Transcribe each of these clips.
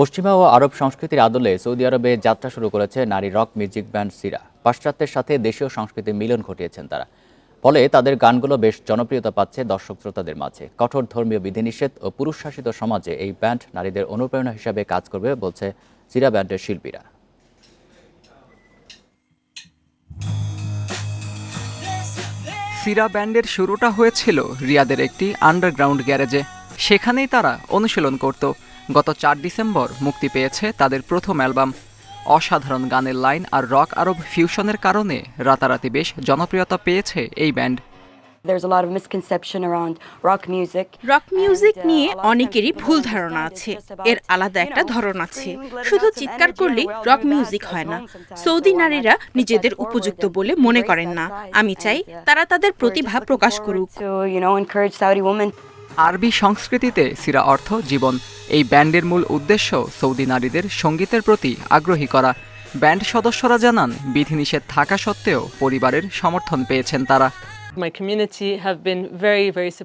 পশ্চিমা ও আরব সংস্কৃতির আদলে সৌদি আরবে যাত্রা শুরু করেছে নারী রক মিউজিক ব্যান্ড সিরা। পাশ্চাত্যের সাথে দেশীয় সংস্কৃতির মিলন ঘটিয়েছেন তারা। ফলে তাদের গানগুলো বেশ জনপ্রিয়তা পাচ্ছে দর্শক শ্রোতাদের মাঝে। কঠোর ধর্মীয় বিধিনিষেধ ও পুরুষ শাসিত সমাজে এই ব্যান্ড নারীদের অনুপ্রেরণা হিসাবে কাজ করবে বলছে সিরা ব্যান্ডের শিল্পীরা। সিরা ব্যান্ডের শুরুটা হয়েছিল রিয়াদের একটি আন্ডারগ্রাউন্ড গ্যারেজে। সেখানেই তারা অনুশীলন করত। গত চার ডিসেম্বর মুক্তি পেয়েছে তাদের প্রথম অ্যালবাম। অসাধারণ গানের লাইন আর রক আরব ফিউশনের কারণে রাতারাতি বেশ জনপ্রিয়তা পেয়েছে এই ব্যান্ড। রক মিউজিক নিয়ে অনেকেরই ভুল ধারণা আছে। এর আলাদা একটা ধরন আছে। শুধু চিৎকার করলেই রক মিউজিক হয় না। সৌদি নারীরা নিজেদের উপযুক্ত বলে মনে করেন না। আমি চাই তারা তাদের প্রতিভা প্রকাশ করুক। আরবি সংস্কৃতিতে সিরা অর্থ জীবন। এই ব্যান্ডের মূল উদ্দেশ্য সৌদি নারীদের সঙ্গীতের প্রতি আগ্রহী করা। ব্যান্ড সদস্যরা জানান বিধিনিষেধ থাকা সত্ত্বেও পরিবারের সমর্থন পেয়েছেন তারা।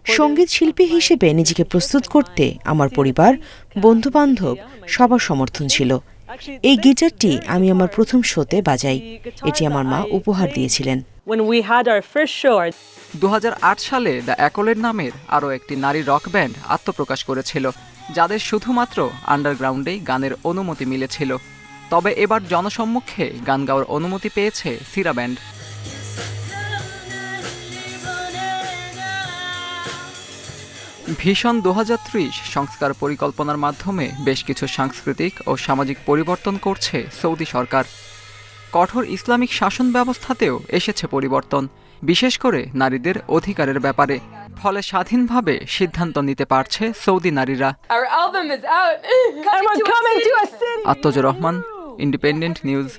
সংগীত শিল্পী হিসেবে নিজেকে প্রস্তুত করতে আমার পরিবার বন্ধু বান্ধব সবার সমর্থন ছিল। এই গিটারটি আমি আমার প্রথম শোতে বাজাই। এটি আমার মা উপহার দিয়েছিলেন। দু সালে দ্য অ্যাকোলের নামের আরও একটি নারী রক ব্যান্ড আত্মপ্রকাশ করেছিল যাদের শুধুমাত্র আন্ডারগ্রাউন্ডেই গানের অনুমতি মিলেছিল। তবে এবার জনসম্মুখে গান গাওয়ার অনুমতি পেয়েছে সিরা ব্যান্ড। ভীষণ দু হাজার ত্রিশ সংস্কার পরিকল্পনার মাধ্যমে বেশ কিছু সাংস্কৃতিক ও সামাজিক পরিবর্তন করছে সৌদি সরকার। কঠোর ইসলামিক শাসন ব্যবস্থাতেও এসেছে পরিবর্তন বিশেষ করে নারীদের অধিকারের ব্যাপারে। ফলে স্বাধীনভাবে সিদ্ধান্ত নিতে পারছে সৌদি নারীরা। Our album is out. and we're coming to a city. Atmaj Rahman independent news